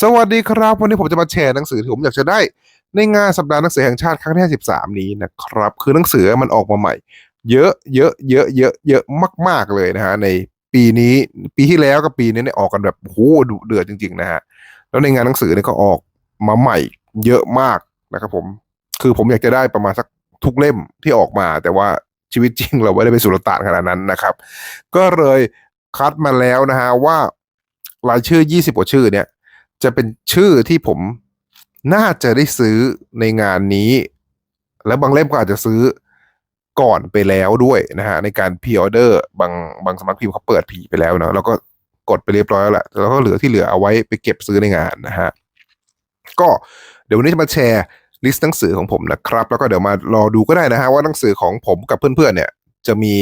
สวัสดีครับ วันนี้ผมจะมาแชร์หนังสือที่ผมอยากจะได้ ในงานสัปดาห์หนังสือแห่งชาติครั้งที่53นี้นะครับ คือหนังสือมันออกมาใหม่ เยอะเยอะเยอะเยอะเยอะมาก ๆเลยนะฮะในปีนี้ปีที่แล้วกับปีนี้เนี่ยออกกันแบบโอ้โหดุเดือดจริง ๆ นะฮะแล้วในงานหนังสือเนี่ยก็ออกมาใหม่ เยอะมากนะครับผมคือผมอยากจะได้ประมาณสักทุกเล่มที่ออกมา แต่ว่าชีวิตจริงเราไม่ได้ไปสุลต่านขนาดนั้นนะครับ ก็เลยคัดมาแล้วนะฮะว่ารายชื่อ 20กว่าชื่อเนี่ย จะเป็นชื่อที่ผมน่าจะได้ซื้อในงานนี้ และบางเล่มก็อาจจะซื้อก่อนไปแล้วด้วยนะฮะในการพ r ออเดอร์บางบางสำนักพิมพ์เขาเปิดผีไปแล้วเนาะแล้วก็กดไปเรียบร้อยแล้วแหละแล้วก็เหลือที่เหลือเอาไว้ไปเก็บซื้อในงานนะฮะก็เดี๋ยววันนี้จะมาแชร์ลิสต์หนังสือของผมนะครับ แล้วก็เดี๋ยวมารอดูก็ได้นะฮะว่าหนังสือของผมกับเพื่อนๆเนี่ย จะมี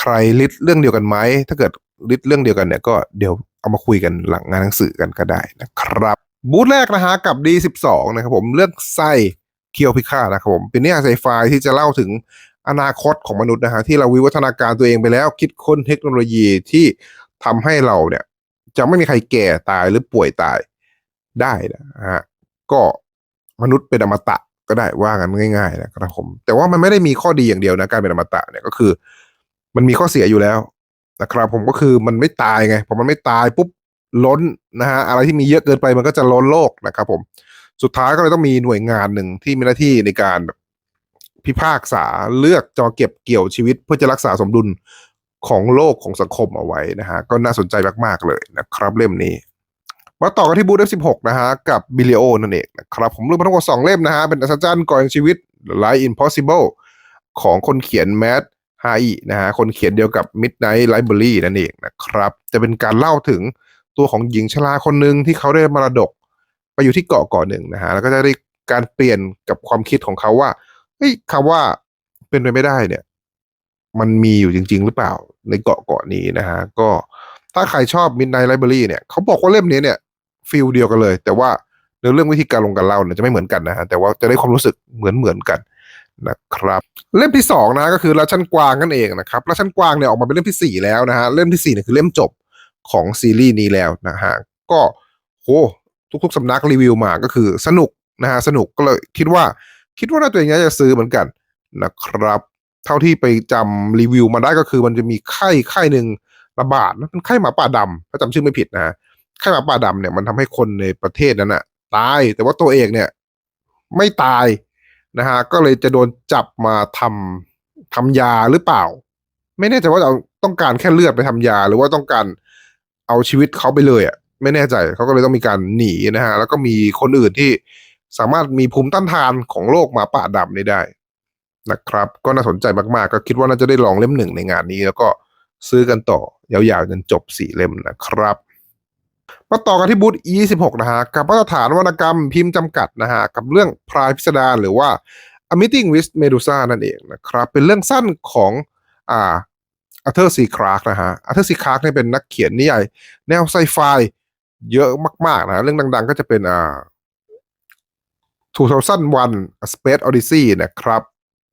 ใครลิสต์เรื่องเดียวกันไหมถ้าเกิดลิสต์เรื่องเดียวกันเนี่ยก็เดี๋ยว เอามาคุยกันหลังงานหนังสือกันก็ได้นะครับบูธแรกนะฮะกับ D12 นะครับผมเรื่องไส้เคียวพิฆาตนะครับผมเป็นนิยายไซไฟที่จะเล่าถึงอนาคตของมนุษย์นะฮะที่เราวิวัฒนาการตัวเองไปแล้ว คิดค้นเทคโนโลยีที่ทำให้เราเนี่ย จะไม่มีใครแก่ตายหรือป่วยตายได้นะฮะก็มนุษย์เป็นอมตะก็ได้ว่ากันง่าย ๆ นะครับผมแต่ว่ามันไม่ได้มีข้อดีอย่างเดียวนะการเป็นอมตะเนี่ยก็คือ มันมีข้อเสียอยู่แล้ว นะครับผมก็คือมันไม่ตายไงพอมันไม่ตายปุ๊บล้นนะฮะอะไรที่มีเยอะเกินไปมันก็จะล้นโลกนะครับผมสุดท้ายก็เลยต้องมีหน่วยงานหนึ่งที่มีหน้าที่ในการพิพากษาเลือกจอเก็บเกี่ยวชีวิต เพื่อจะรักษาสมดุลของโลกของสังคมเอาไว้นะฮะก็น่าสนใจมากๆเลยนะครับเล่มนี้มาต่อกันที่บูธ F16 นะฮะกับบิลิโอนั่นเองนะครับผมเลือกมาทั้งหมดสองเล่มนะฮะเป็นอัศจรรย์ก่อนชีวิต Life Impossible ของคนเขียนแมด ฮนะฮะคนเขียนเดียวกับ Midnight Library นั่นเองนะครับ จะเป็นการเล่าถึงตัวของหญิงชราคนหนึ่งที่เขาได้มรดกไปอยู่ที่เกาะเกาะหนึ่งนะฮะแล้วก็จะได้การเปลี่ยนกับความคิดของเขาว่าเฮ้ยคำว่าเป็นไปไม่ได้เนี่ย มันมีอยู่จริง ๆ หรือเปล่าในเกาะเกาะนี้นะฮะก็ถ้าใครชอบ Midnight Library เนี่ยเขาบอกว่าเล่มนี้เนี่ยฟิลเดียวกันเลย แต่ว่าในเรื่องวิธีการลงการเล่าเนี่ยจะไม่เหมือนกันนะฮะแต่ว่าจะได้ความรู้สึกเหมือนเหมือนกัน นะครับเล่มที่สองนะก็คือราชันกวางนั่นเองนะครับราชันกวางเนี่ยออกมาเป็นเล่มที่สี่แล้วนะฮะเล่มที่สี่เนี่ยคือเล่มจบของซีรีส์นี้แล้วนะฮะก็โหทุกๆสำนักรีวิวมาก็คือสนุกนะฮะสนุกก็เลยคิดว่าคิดว่าน่าตัวเองจะซื้อเหมือนกันนะครับ เท่าที่ไปจำรีวิวมาได้ก็คือมันจะมีไข้ไข้หนึ่งระบาดนะเป็นไข้หมาป่าดำถ้าจำชื่อไม่ผิดนะไข้หมาป่าดำเนี่ยมันทำให้คนในประเทศนั้นอะตายแต่ว่าตัวเองเนี่ย ไม่ตาย นะฮะก็เลยจะโดนจับมาทำทำยาหรือเปล่า ไม่แน่ใจว่าเราต้องการแค่เลือดไปทำยา หรือว่าต้องการเอาชีวิตเขาไปเลยอะไม่แน่ใจเขาก็เลยต้องมีการหนีนะฮะแล้วก็มีคนอื่นที่สามารถมีภูมิต้านทานของโรคหมาป่าดำนี้ได้นะครับ ก็น่าสนใจมาก ๆ ก็คิดว่าน่าจะได้ลองเล่มหนึ่งในงานนี้ แล้วก็ซื้อกันต่อยาวๆจนจบสี่เล่มนะครับ มาต่อกันที่บูธ E26 นะฮะกับมาตรฐานวรรณกรรมพิมพ์จำกัดนะฮะกับเรื่องพรายพิสดารหรือว่า A Meeting with Medusa นั่นเองนะครับ เป็นเรื่องสั้นของอ่าอาเธอร์ซีคลาร์กนะฮะอาเธอร์ซีคลาร์กเนี่ยเป็นนักเขียนนิยายแนวไซไฟเยอะมากๆนะเรื่องดัง ๆ ก็จะเป็นอ่า2001 A Space Odyssey นะครับ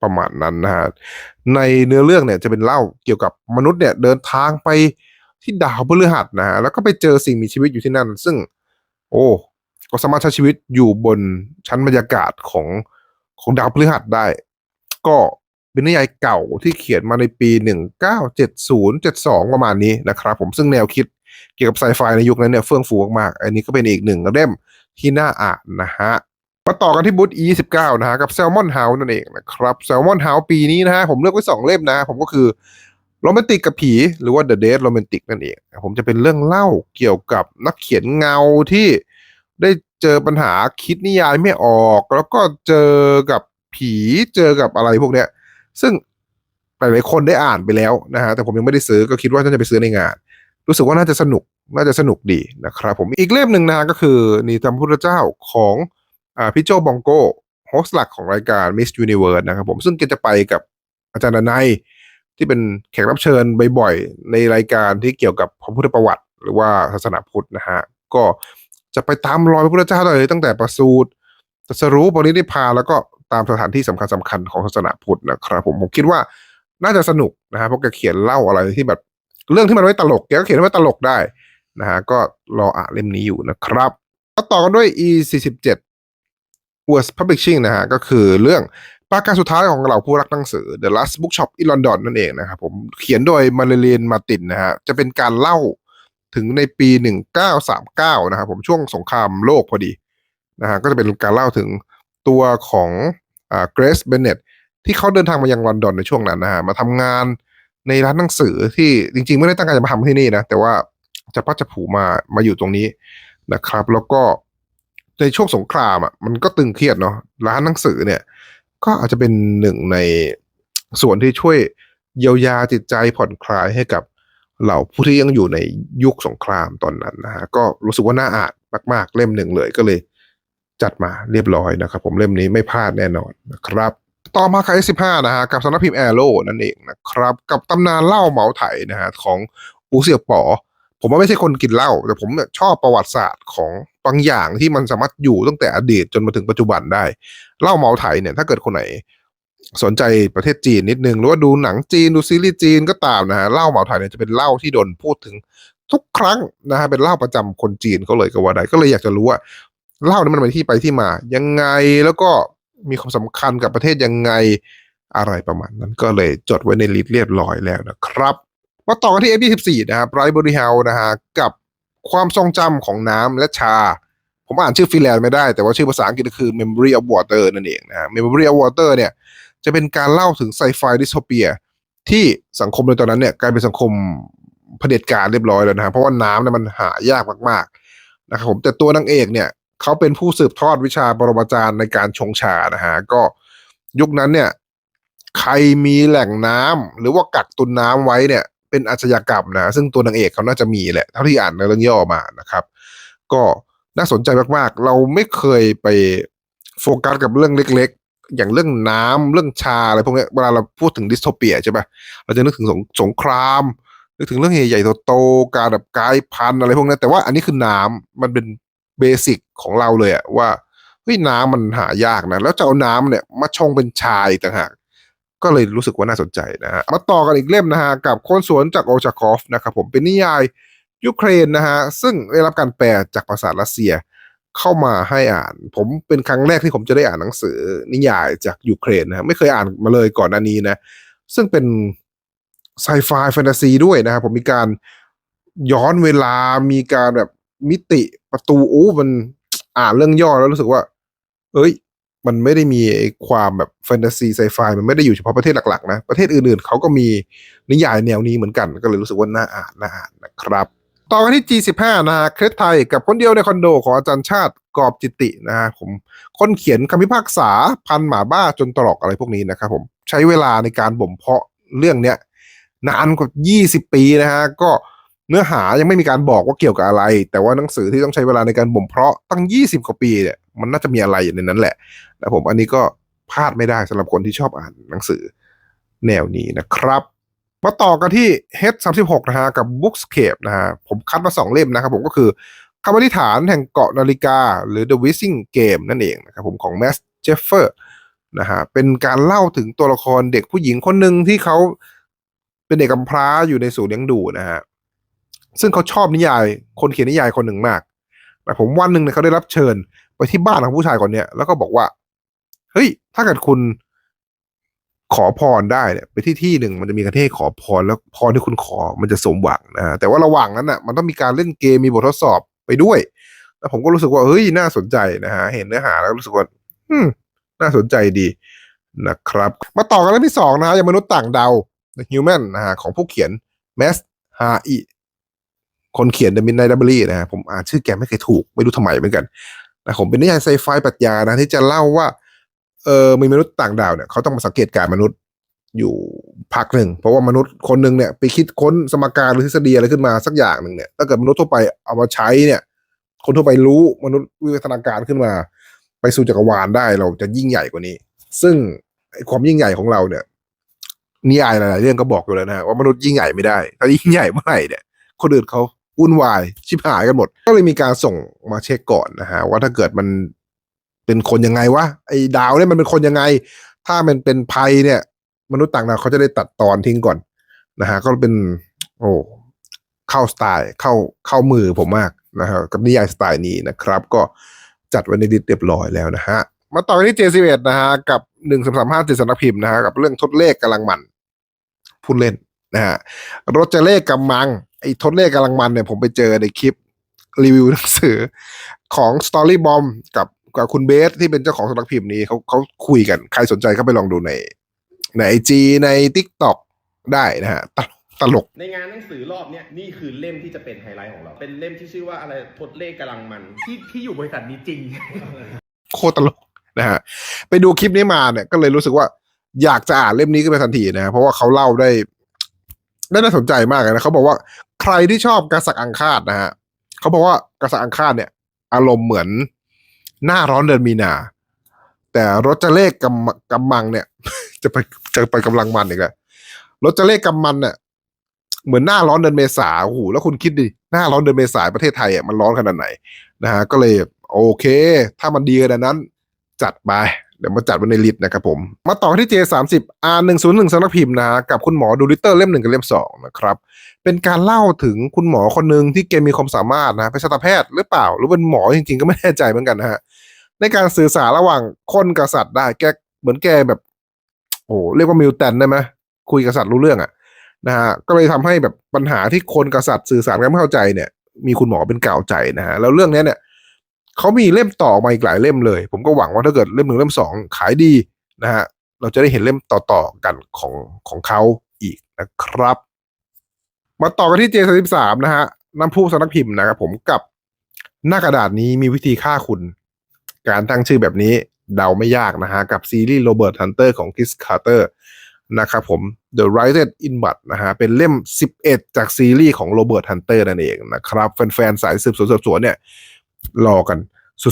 ประมาณนั้นนะฮะในเนื้อเรื่องเนี่ยจะเป็นเล่าเกี่ยวกับมนุษย์เนี่ยเดินทางไป ที่ดาวพฤหัสนะฮะแล้วก็ไปเจอสิ่งมีชีวิตอยู่ที่นั่น ซึ่ง โอ้ก็สามารถใช้ชีวิตอยู่บนชั้นบรรยากาศของของดาวพฤหัสได้ ก็เป็นนิยายเก่าที่เขียนมาในปี 1970 72 ประมาณนี้นะครับผมซึ่งแนวคิดเกี่ยวกับไซไฟในยุคนั้นเนี่ยเฟื่องฟูมากๆ อันนี้ก็เป็นอีกหนึ่งเล่มที่น่าอ่านนะฮะ มาต่อกันที่บูธ E29 นะฮะกับ Salmon House นั่นเองนะครับ Salmon House ปีนี้นะฮะผมเลือกไว้สองเล่มนะ ผมก็คือ โรแมนติกกับผี หรือว่า The Dead Romantic นั่นเอง ผมจะเป็นเรื่องเล่าเกี่ยวกับนักเขียนเงาที่ได้เจอปัญหาคิดนิยายไม่ออก แล้วก็เจอกับผีเจอกับอะไรพวกเนี้ย ซึ่งหลายๆคนได้อ่านไปแล้วนะฮะแต่ผมยังไม่ได้ซื้อก็คิดว่าน่าจะไปซื้อในงาน รู้สึกว่าน่าจะสนุกน่าจะสนุกดีนะครับผมอีกเล่มหนึ่งนะก็คือนิทานพุทธเจ้าของอพี่โจบองโกโฮสต์หลักของรายการ Miss Universe นะครับผมซึ่งแกจะไปกับอาจารย์นาย ที่เป็นแขกรับเชิญบ่อยๆในรายการที่เกี่ยวกับพระพุทธประวัติ หรือว่าศาสนาพุทธนะฮะก็จะไปตามรอยพระพุทธเจ้าเลยตั้งแต่ประสูติตรัสรู้ปรินิพพานแล้วก็ตามสถานที่สำคัญสคัญๆของศาสนาพุทธนะครับ ผมผมคิดว่าน่าจะสนุกนะฮะเพราะแกเขียนเล่าอะไรที่แบบเรื่องที่มันไม่ตลกแกก็เขียนไว้ตลกได้นะฮะก็รออ่านเล่มนี้อยู่นะครับก็ต่อกันด้วย e 4 7 Words Publishing นะฮะก็คือเรื่อง ปราการสุดท้ายของเราผู้รักหนังสือ The Last Bookshop in London นั่นเองนะครับผมเขียนโดยมาเริลีนมาตินนะฮะจะเป็นการเล่าถึงในปี 1939 นะครับผมช่วงสงครามโลกพอดีนะฮะก็จะเป็นการเล่าถึงตัวของอ่าเกรซเบนเนตที่เขาเดินทางมายังลอนดอนในช่วงนั้นนะฮะมาทำงานในร้านหนังสือที่จริงๆ ไม่ได้ตั้งใจจะมาทำที่นี่นะแต่ว่าจะพัดจะผูมามาอยู่ตรงนี้นะครับ แล้วก็ในช่วงสงครามอะมันก็ตึงเครียดเนาะร้านหนังสือเนี่ย ก็อาจจะเป็นหนึ่งในส่วนที่ช่วยเยียวยาจิตใจผ่อนคลายให้กับเหล่าผู้ที่ยังอยู่ในยุคสงครามตอนนั้นนะฮะก็รู้สึกว่าน่าอ่านมาก ๆ เล่มหนึ่งเลยก็เลยจัดมาเรียบร้อยนะครับ ผมเล่มนี้ไม่พลาดแน่นอนนะครับ ต่อมาคายสิบห้านะฮะกับสำนักพิมพ์แอโร่นั่นเองนะครับ กับตำนานเล่าเหมาไถนะฮะของอูเสี่ยวป๋อผมว่าไม่ใช่คนกินเหล้าแต่ผมเนี่ยชอบประวัติศาสตร์ของ บางอย่างที่มันสามารถอยู่ตั้งแต่อดีตจนมาถึงปัจจุบันได้เล้าเหมาไถเนี่ยถ้าเกิดคนไหนสนใจประเทศจีนนิดนึง หรือว่าดูหนังจีนดูซีรีส์จีนก็ตามนะฮะเล้าเหมาไถเนี่ยจะเป็นเล้าที่โดนพูดถึงทุกครั้งนะฮะเป็นเล้าประจำคนจีนเขาเลยก็ว่าได้ก็เลยอยากจะรู้ว่าเล่าเนี่ยมันเป็นที่ไปที่มา ยังไงแล้วก็มีความสำคัญกับประเทศยังไงอะไรประมาณนั้นก็เลยจดไว้ในลิสต์เรียบร้อยแล้วนะครับ มาต่อกันที่ F24 นะครับไรบริเฮานะฮะกับ ความทรงจำของน้ำและชา ผมอ่านชื่อฟินแลนด์ไม่ได้ แต่ว่าชื่อภาษาอังกฤษก็คือ Memory of Water นั่นเองนะ Memory of Water เนี่ยจะเป็นการเล่าถึงไซไฟดิสโทเปีย ที่สังคมในตอนนั้นเนี่ยกลายเป็นสังคมเผด็จการเรียบร้อยแล้วนะเพราะว่าน้ำเนี่ยมันหายากมากๆนะครับผมแต่ตัวนางเอกเนี่ยเขาเป็นผู้สืบทอดวิชาปรมาจารย์ในการชงชานะฮะก็ยุคนั้นเนี่ยใครมีแหล่งน้ำหรือว่ากักตุนน้ำไว้เนี่ย เป็นอาชญากรรมนะ ซึ่งตัวนางเอกเขาน่าจะมีแหละเท่าที่อ่านในเรื่องย่อมานะครับ ก็น่าสนใจมากๆ เราไม่เคยไปโฟกัสกับเรื่องเล็กๆ อย่างเรื่องน้ำเรื่องชาอะไรพวกนี้เวลาเราพูดถึงดิสโทเปียใช่ปะเราจะนึกถึงสงสงครามนึกถึงเรื่องใหญ่ๆโตๆการแบบกลายพันธุ์อะไรพวกนั้แต่ว่าอันนี้คือน้ำมันเป็นเบสิกของเราเลยอะว่าเฮ้ยน้ำมันหายากนะ แล้วจะเอาน้ำเนี่ยมาชงเป็นชาอีกต่างหาก ก็เลยรู้สึกว่าน่าสนใจนะฮะมาต่อกันอีกเล่มนะฮะกับคนสวนจากโอชาคอฟนะครับผมเป็นนิยายยูเครนนะฮะซึ่งได้รับการแปลจากภาษารัสเซียเข้ามาให้อ่าน ผมเป็นครั้งแรกที่ผมจะได้อ่านหนังสือนิยายจากยูเครนนะฮะไม่เคยอ่านมาเลยก่อนหน้านี้นะ ซึ่งเป็นไซไฟแฟนตาซีด้วยนะครับผมมีการย้อนเวลามีการแบบมิติประตูโอ้มันอ่านเรื่องย่อแล้วรู้สึกว่า เอ้ย มันไม่ได้มีไอ้ความแบบแฟนตาซีไซไฟมันไม่ได้อยู่เฉพาะประเทศหลักๆนะ ประเทศอื่นๆเขาก็มีนิยายแนวนี้เหมือนกัน ก็เลยรู้สึกว่าน่าอ่านน่าอ่านนะครับต่อกันที่ G15 นะฮะเครดไทยกับคนเดียวในคอนโดของอาจารย์ชาติกอบจิตตินะฮะผมคนเขียนคำพิพากษาพันหมาบ้าจนตรอกอะไรพวกนี้นะครับผมใช้เวลาในการบ่มเพาะเรื่องเนี้ยนานกว่า 20 ปีนะฮะก็เนื้อหายังไม่มีการบอกว่าเกี่ยวกับอะไร แต่ว่าหนังสือที่ต้องใช้เวลาในการบ่มเพาะตั้ง 20 กว่าปีเนี่ย มันน่าจะมีอะไรอยู่ในนั้นแหละนะผมอันนี้ก็พลาดไม่ได้สำหรับคนที่ชอบอ่านหนังสือแนวนี้นะครับ มาต่อกันที่ H36 นะฮะกับ Bookscape นะฮะผมคัดมาสองเล่มนะครับผมก็คือคำอธิษฐานแห่งเกาะนาฬิกา หรือ The Wishing Game นั่นเองนะครับผมของ Max Jeffer นะฮะเป็นการเล่าถึงตัวละครเด็กผู้หญิงคนหนึ่งที่เขาเป็นเด็กกำพร้าอยู่ในศูนย์เลี้ยงดูนะฮะซึ่งเขาชอบนิยายคนเขียนนิยายคนหนึ่งมากแต่ผมวันหนึ่งเนี่ยเขาได้รับเชิญ ไปที่บ้านของผู้ชายคนเนี้ยแล้วก็บอกว่าเฮ้ย ถ้าเกิดคุณขอพรได้เนี่ยไปที่ที่หนึ่งมันจะมีประเทศขอพรแล้วพรที่คุณขอมันจะสมหวังนะแต่ว่าระหว่างนั้นอะ มันต้องมีการเล่นเกมมีบททดสอบไปด้วย แล้วผมก็รู้สึกว่าเฮ้ยน่าสนใจนะฮะเห็นเนื้อหาแล้วรู้สึกว่าอืมน่าสนใจดีนะครับ มาต่อกันเรื่องที่สองนะฮะยังมนุษย์ต่างดาว The Human นะฮะของผู้เขียนแมสฮาอิคนเขียน The Midnight Library นะฮะผมอ่านชื่อแกไม่เคยถูก ไม่รู้ทำไมเหมือนกัน นะผมเป็นนิยายไซไฟปรัชญานะที่จะเล่าว่า เออมีมนุษย์ต่างดาวเนี่ยเขาต้องมาสังเกตการณ์มนุษย์อยู่พักหนึ่ง เพราะว่ามนุษย์คนหนึ่งเนี่ย ไปคิดค้นสมการหรือทฤษฎีอะไรขึ้นมาสักอย่างหนึ่งเนี่ยถ้าเกิดมนุษย์ทั่วไปเอามาใช้เนี่ย คนทั่วไปรู้มนุษย์วิวัฒนาการขึ้นมา ไปสู่จักรวาลได้เราจะยิ่งใหญ่กว่านี้ ซึ่งความยิ่งใหญ่ของเราเนี่ยนิยายหลายๆเรื่องก็บอกอยู่แล้วนะฮะว่ามนุษย์ยิ่งใหญ่ไม่ได้ ถ้ายิ่งใหญ่เมื่อไหร่เนี่ย คนอื่นเขา วุ่นวายชิบหายกันหมด ก็เลยมีการส่งมาเช็คก่อนนะฮะว่าถ้าเกิดมันเป็นคนยังไงวะไอ้ดาวเนี่ยมันเป็นคนยังไง ถ้ามันเป็นภัยเนี่ย มนุษย์ต่างดาวเขาจะได้ตัดตอนทิ้งก่อนนะฮะก็เป็น โอ้เข้าสไตล์เข้าเข้ามือผมมากนะฮะกับนิยายสไตล์นี้นะครับ ก็จัดไว้ในดิสเรียบร้อยแล้วนะฮะมาต่อกันที่ J11 นะฮะกับหนึ่งสามสามห้าเจ็ดสำนักพิมพ์นะฮะกับเรื่องทดเลขกำลังมันพูดเล่นนะฮะรถจะเลขกำมัง ไอ้ทดเลขกำลังมันเนี่ยผมไปเจอในคลิปรีวิวหนังสือของ Story Bomb กับกับคุณเบสที่เป็นเจ้าของสำนักพิมพ์นี้เขาเขาคุยกัน ใครสนใจก็ไปลองดูใน ในไอจีใน Tik t o อกได้นะฮะตลกตลก ในงานหนังสือรอบเนี้ยนี่คือเล่มที่จะเป็นไฮไลท์ของเรา เป็นเล่มที่ชื่อว่าอะไรทดเลขกำลังมัน ที่ที่อยู่บริษัทนี้จริง โคตรตลกนะฮะไปดูคลิปนี้มาเนี่ยก็เลยรู้สึกว่าอยากจะอ่านเล่มนี้ขึ้นไปทันทีนะฮะเพราะว่าเขาเล่าได้ ได้น่าสนใจมากเลยนะเขาบอกว่าใครที่ชอบกระสักอังคาดนะฮะเขาบอกว่ากระสักอังคาดเนี่ย อารมณ์เหมือนหน้าร้อนเดือนมีนา แต่รถจะเลขกำกำมังเนี่ย จะไปจะไปกำลังมันอีกแล้วรถจะเลขกำมันเนี่ยเหมือนหน้าร้อนเดือนเมษาโอ้โหแล้วคุณคิดดิหน้าร้อนเดือนเมษาประเทศไทยอะมันร้อนขนาดไหนนะฮะก็เลย โอเค ถ้ามันดีขนาดนั้น จัดไป ดี๋ยวมาจัดไว้ในลิสต์นะครับผม มาต่อที่ J30 R101 สำนักพิมพ์นะฮะกับคุณหมอดูลิเตอร์เล่มหนึ่งกับเล่มสองนะครับ เป็นการเล่าถึงคุณหมอคนหนึ่งที่แกมีความสามารถนะเป็นสัตวแพทย์หรือเปล่า หรือเป็นหมอจริงๆ ก็ไม่แน่ใจเหมือนกันนะฮะในการสื่อสารระหว่างคนกับสัตว์ได้แกเหมือนแกแบบโอ้เรียกว่ามิวแตนได้ไหมคุยกับสัตว์รู้เรื่องอะนะฮะก็เลยทำให้แบบปัญหาที่คนกับสัตว์สื่อสารกันไม่เข้าใจเนี่ย มีคุณหมอเป็นกล่าวใจนะฮะแล้วเรื่องเนี้ยเนี่ย เขามีเล่มต่อมาอีกหลายเล่มเลย ผมก็หวังว่าถ้าเกิดเล่มหนึ่งเล่มสองขายดีนะฮะเราจะได้เห็นเล่มต่อๆกันของของเขาอีกนะครับ มาต่อกันที่ J33 นะฮะน้ำพุสนักพิมพ์นะครับผมกับหน้ากระดาษนี้มีวิธีฆ่าคุณ การตั้งชื่อแบบนี้เดาไม่ยากนะฮะ กับซีรีส์โรเบิร์ตฮันเตอร์ของคิสคาร์เตอร์นะครับผม The Rising in Blood นะฮะ เป็นเล่ม 11 จากซีรีส์ของโรเบิร์ตฮันเตอร์นั่นเองนะครับ แฟนๆ สายสืบสวนสอบสวนเนี่ย รอกัน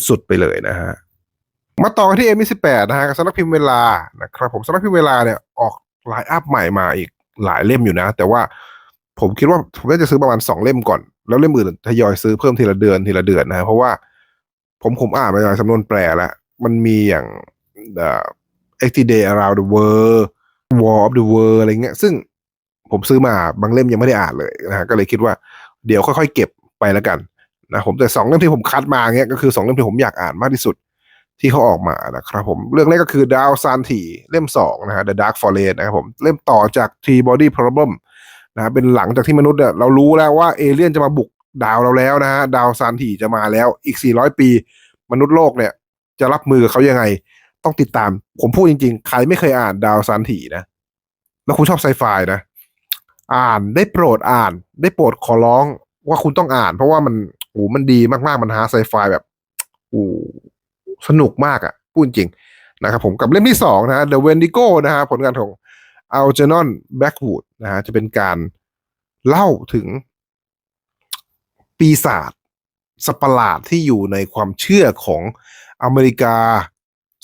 สุดๆไปเลยนะฮะ มาต่อกันที่ M28 นะฮะกับสำนักพิมพ์เวลานะครับ ผมสำนักพิมพ์เวลาเนี่ยออกไลน์อัพใหม่มาอีกหลายเล่มอยู่นะ แต่ว่าผมคิดว่าผมน่าจะซื้อประมาณสองเล่มก่อน แล้วเล่มอื่นทยอยซื้อเพิ่มทีละเดือนทีละเดือนนะฮะเพราะว่าผมผมอ่านมาจากสำนวนแปลแล้ว มันมีอย่างเอ่อ x Day Around the World War of the World อะไรเงี้ย ซึ่งผมซื้อมาบางเล่มยังไม่ได้อ่านเลยนะฮะก็เลยคิดว่าเดี๋ยวค่อยๆเก็บไปแล้วกัน นะผมแต่สองเล่มที่ผมคัดมาเงี้ยก็คือสองเล่มที่ผมอยากอ่านมากที่สุดที่เขาออกมานะครับผมเรื่องแรกก็คือดาวซานทีเล่มสองนะฮะ The Dark Forest นะครับผมเล่มต่อจาก T-Body Problem นะฮะเป็นหลังจากที่มนุษย์เนี่ยเรารู้แล้วว่าเอเลี่ยนจะมาบุกดาวเราแล้วนะฮะดาวซานทีจะมาแล้วอีก 400 ปี มนุษย์โลกเนี่ย จะรับมือกับเขายังไง ต้องติดตาม ผมพูดจริงๆ ใครไม่เคยอ่านดาวซานทีนะ แล้วคุณชอบไซไฟนะ อ่านได้โปรดอ่าน ได้โปรดขอร้องว่าคุณต้องอ่าน เพราะว่ามัน โอ้มันดีมากๆ มันหาไซไฟแบบโอ้สนุกมากอะ่ะ พูดจริงนะครับผมกับเล่มที่สองนะฮะ The Wendigo นะฮะผลงานของ Algernon Blackwood นะฮะจะเป็นการเล่าถึงปีศาจสัตว์ปหลาดที่อยู่ในความเชื่อของอเมริกา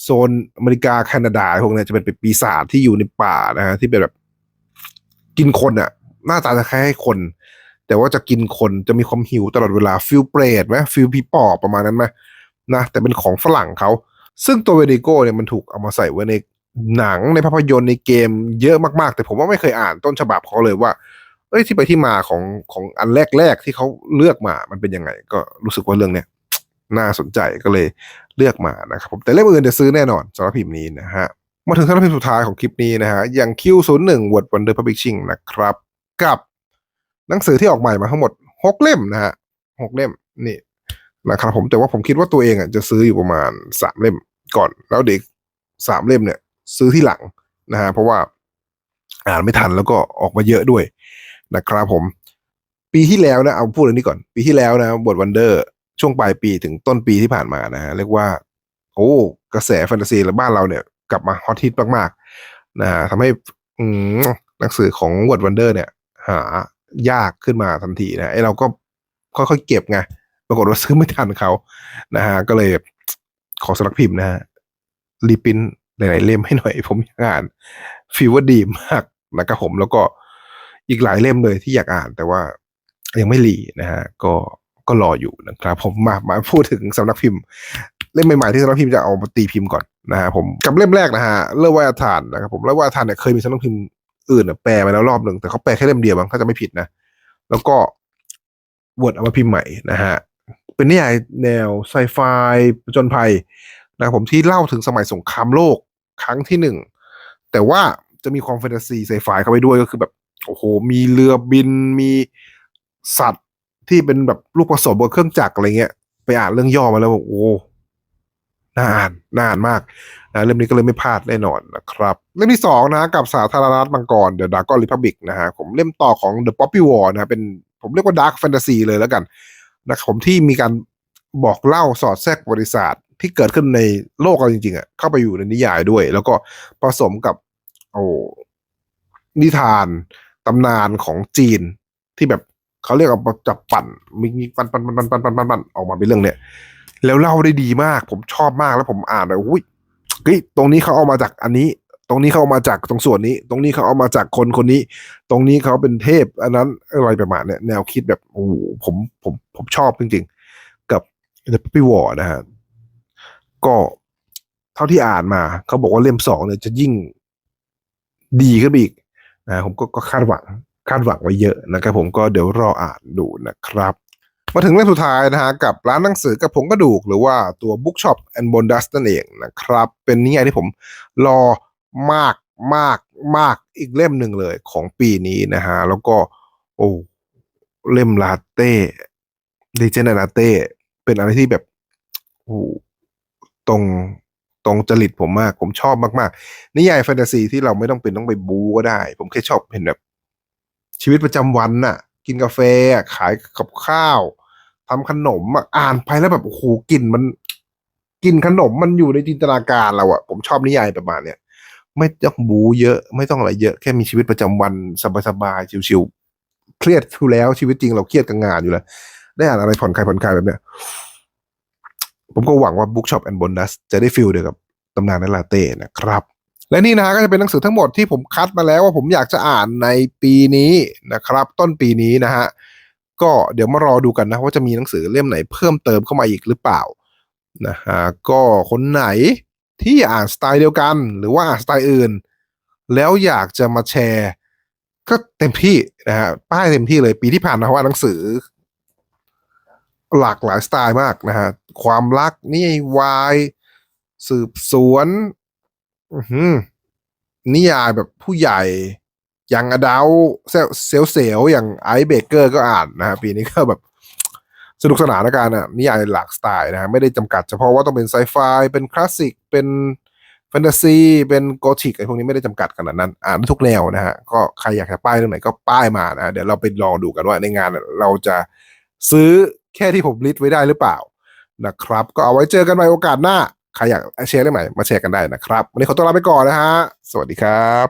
โซนอเมริกาแคนาดาพวกนี้จะเป็นปีศาจที่อยู่ในป่านะฮะที่เป็นแบบกินคนอะหน้าตาจะคล้ายคน แต่ว่าจะกินคนจะมีความหิวตลอดเวลาฟิลเปรตไหมฟิลผีปอบประมาณนั้นไหมนะแต่เป็นของฝรั่งเขาซึ่งตัวเวดิโก้เนี่ยมันถูกเอามาใส่ไว้ในหนังในภาพยนตร์ในเกมเยอะมากๆ แต่ผมว่าไม่เคยอ่านต้นฉบับเขาเลยว่าเอ้ยที่ไปที่มาของของอันแรกๆที่เขาเลือกมามันเป็นยังไง ก็รู้สึกว่าเรื่องเนี้ยน่าสนใจก็เลยเลือกมานะครับผมแต่เล่มอื่นจะซื้อแน่นอนสำหรับพิมพ์นี้นะฮะมาถึงสำหรับพิมพ์สุดท้ายของคลิปนี้นะฮะอย่าง Q01 Word Wonder Publishing นะครับ กับ หนังสือที่ออกใหม่มาทั้งหมดหกเล่มนะฮะหกเล่มนี่นะครับผมแต่ว่าผมคิดว่าตัวเองอะจะซื้ออยู่ประมาณสามเล่มก่อน แล้วเด็กสามเล่มเนี่ย ซื้อที่หลังนะฮะเพราะว่าอ่านไม่ทันแล้วก็ออกมาเยอะด้วยนะครับผม ปีที่แล้วนะเอาพูดเรื่องนี้ก่อน ปีที่แล้วนะบทวันเดอร์ช่วงปลายปีถึงต้นปีที่ผ่านมานะฮะเรียกว่า โอ้กระแสแฟนตาซีและบ้านเราเนี่ย กลับมาฮอตฮิตมากๆนะฮะทำให้หนังสือของวอดวันเดอร์เนี่ย หา ยากขึ้นมาทันทีนะไอเราก็ค่อยๆเก็บไงปรากฏว่าซื้อไม่ทันเขานะฮะก็เลยขอสลักพิมพ์นะฮะรีปินท์หลายๆเล่มให้หน่อย ผมอยากอ่านฟีลว่าดีมากนะครับผมแล้วก็อีกหลายเล่มเลยที่อยากอ่าน แต่ว่ายังไม่รีนะฮะก็ก็รออยู่นะครับ ผมมามาพูดถึงสำนักพิมพ์ เล่มใหม่ๆที่สำนักพิมพ์จะเอามาตีพิมพ์ก่อนนะฮะผมกับเล่มแรกนะฮะเลิกวายทานนะครับผมเลิกวายทานเนี่ยเคยมีสำนักพิมพ์ อื่นน่ะแปลมาแล้วรอบหนึ่งแต่เขาแปลแค่เล่มเดียวมั้งถ้าจะไม่ผิดนะ แล้วก็วดเอามาพิมพ์ใหม่นะฮะ เป็นนิยายแนวไซไฟผจญภัยนะครับผมที่เล่าถึงสมัยสงครามโลกครั้งที่หนึ่ง แต่ว่าจะมีความแฟนตาซีไซไฟเข้าไปด้วยก็คือแบบ โอ้โห มีเรือบินมีสัตว์ที่เป็นแบบลูกผสมบนเครื่องจักรอะไรเงี้ย ไปอ่านเรื่องย่อมาแล้วบอกโอ้น่าอ่านน่าอ่านมากะเรื่องนี้ก็เลยไม่พลาดแน่นอนนะครับ เล่มที่2นะกับสาธารณรัฐมังกรเด The Dark ลิฟทับิกนะฮะผมเล่มต่อของเดอะป๊อปปี้วอร์นะเป็นผมเรียกว่าดาร์คแฟนตาซีเลยแล้วกันนะผมที่มีการบอกเล่าสอดแทรกบริษัทที่เกิดขึ้นในโลกเราจริงๆอะ่ะเข้าไปอยู่ในนิยายด้วย แล้วก็ผสมกับ โอ้นิทานตำนานของจีนที่แบบเขาเรียกว่าจับปั่นมีปั่นปั่นปั่นปั่นปั่นปั่นปั่นออกมาเป็นเรื่องเนี้ยแล้วเล่าได้ดีมาก ผมชอบมากแล้วผมอ่านแล้วอุ้ย เฮ้ยตรงนี้เขาเอามาจากอันนี้ ตรงนี้เขาเอามาจากตรงส่วนนี้ ตรงนี้เขาเอามาจากคนคนนี้ ตรงนี้เขาเป็นเทพ อันนั้นอะไรประมาณเนี้ยแนวคิดแบบโอ้โหผมผมผมชอบจริงๆ กับ The Puppy War นะฮะก็เท่าที่อ่านมาเขาบอกว่าเล่มสองเนี่ยจะยิ่งดีขึ้นอีกนะผมก็คาดหวังคาดหวังไว้เยอะนะครับผมก็เดี๋ยวรออ่านดูนะครับ มาถึงเล่มสุดท้ายนะฮะกับร้านหนังสือกับผงกระดูก หรือว่าตัว Bookshop and Bondas นั่นเองนะครับ เป็นนิยายที่ผมรอมากมากมากอีกเล่มหนึ่งเลยของปีนี้นะฮะ แล้วก็ โอ้เล่มลาเต้ดิเจนลาเต้เป็นอะไรที่แบบโอ้ตรงตรงจริตผมมาก ผมชอบมากๆ นิยายแฟนตาซีที่เราไม่ต้องเป็นต้องไปบูก็ได้ ผมแค่ชอบเห็นแบบ ชีวิตประจำวันน่ะ กินกาแฟขายกับข้าว ทำขนมอะอ่านไปแล้วแบบโอ้โหกลิ่นมันกลิ่นขนมมันอยู่ในจินตนาการเราอะผมชอบนิยายประมาณเนี้ยไม่ต้องบูเยอะ ไม่ต้องอะไรเยอะแค่มีชีวิตประจำวันสบายๆชิวๆเครียดอยู่แล้วชีวิตจริงเราเครียดกับงานอยู่แล้ว ได้อ่านอะไรผ่อนคลายผ่อนคลายแบบเนี้ยผมก็หวังว่า Bookshop and Bonus จะได้ฟิลเดียวกับตำนานนลลาเต้นะครับ และนี่นะฮะก็จะเป็นหนังสือทั้งหมดที่ผมคัดมาแล้วว่าผมอยากจะอ่านในปีนี้นะครับ ต้นปีนี้นะฮะ ก็เดี๋ยวมารอดูกันนะว่าจะมีหนังสือเล่มไหนเพิ่มเติมเข้ามาอีกหรือเปล่านะฮะก็คนไหนที่อ่านสไตล์เดียวกัน หรือว่าอ่านสไตล์อื่น แล้วอยากจะมาแชร์ ก็เต็มที่นะฮะป้ายเต็มที่เลยปีที่ผ่านมาว่าหนังสือ หลากหลายสไตล์มากนะฮะความรักนิยายวายสืบสวนนิยายแบบผู้ใหญ่ อย่างอดาวเซลเซลเซลอย่างไอเบเกอร์ก็อ่านนะฮะปีนี้ก็แบบสนุกสนานในการอะนิยายหลากสไตล์นะฮะไม่ได้จำกัดเฉพาะว่าต้องเป็นไซไฟเป็นคลาสสิกเป็นแฟนตาซีเป็นโกธิกอะไรพวกนี้ไม่ได้จำกัดขนาดนั้น อ่านได้ทุกแนวนะฮะก็ใครอยากจะป้ายเรื่องไหนก็ป้ายมานะะเดี๋ยวเราไปลองดูกันว่าในงานเราจะซื้อแค่ที่ผมลิสต์ไว้ได้หรือเปล่านะครับ ก็เอาไว้เจอกันใหม่โอกาสหน้า ใครอยากแชร์เรื่องไหนมาแชร์กันได้นะครับ วันนี้ขอตัวลาไปก่อนนะฮะ สวัสดีครับ